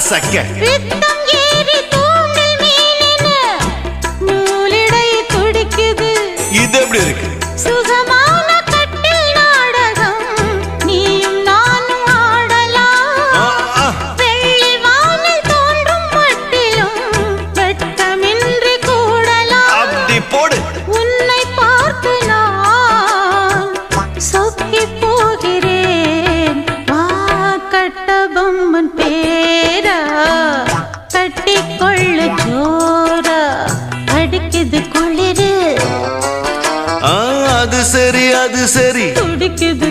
கசக்க இது எப்படி இருக்கு? சுகம் கொண்டிரு அது சரி அது சரி. துடிக்குது